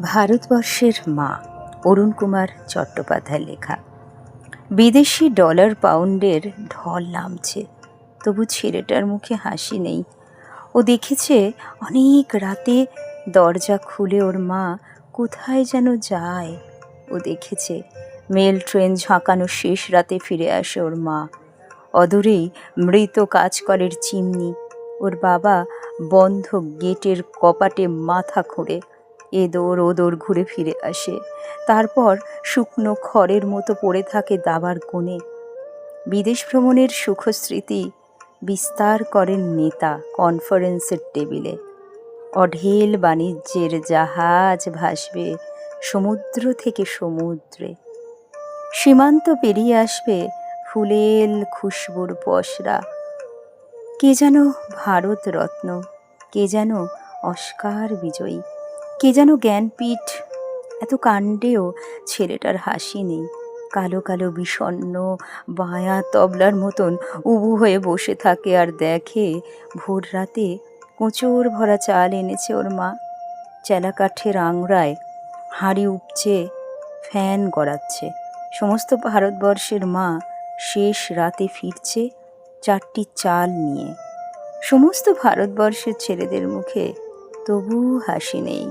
ভারতবর্ষের মা অরুণ কুমার চট্টোপাধ্যায় লেখা। বিদেশি ডলার পাউন্ডের ঢল নামছে, তবু ছেলেটার মুখে হাসি নেই। ও দেখেছে অনেক রাতে দরজা খুলে ওর মা কোথায় যেন যায়। ও দেখেছে মেল ট্রেন ঝাঁকানো শেষ রাতে ফিরে আসে ওর মা। অদূরেই মৃত কাজকলের চিমনি, ওর বাবা বন্ধ গেটের কপাটে মাথা খুঁড়ে এদোর ওদোর ঘুরে ফিরে আসে। তারপর শুকনো খড়ের মতো পড়ে থাকে দাবার কোণে। বিদেশ ভ্রমণের সুখস্মৃতি বিস্তার করেন নেতা কনফারেন্সের টেবিলে। অঢেল বাণিজ্যের জাহাজ ভাসবে সমুদ্র থেকে সমুদ্রে। সীমান্ত পেরিয়ে আসবে ফুলেল খুশবুর পসরা। কে যেন ভারত রত্ন কে যেন অস্কার বিজয়ী। কে যেন জ্ঞানপীঠ। এত কাণ্ডেও ছেলেটার হাসি নেই। কালো কালো বিষণ্ণ, বায়া তবলার মতন উবু হয়ে বসে থাকে আর দেখে ভোর রাতে কোঁচর ভরা চাল এনেছে ওর মা। চেলা কাঠের আংড়ায় হাঁড়ি উপচে ফ্যান গড়াচ্ছে। সমস্ত ভারতবর্ষের মা শেষ রাতে ফিরছে চারটি চাল নিয়ে। সমস্ত ভারতবর্ষের ছেলেদের মুখে তবু হাসি নেই।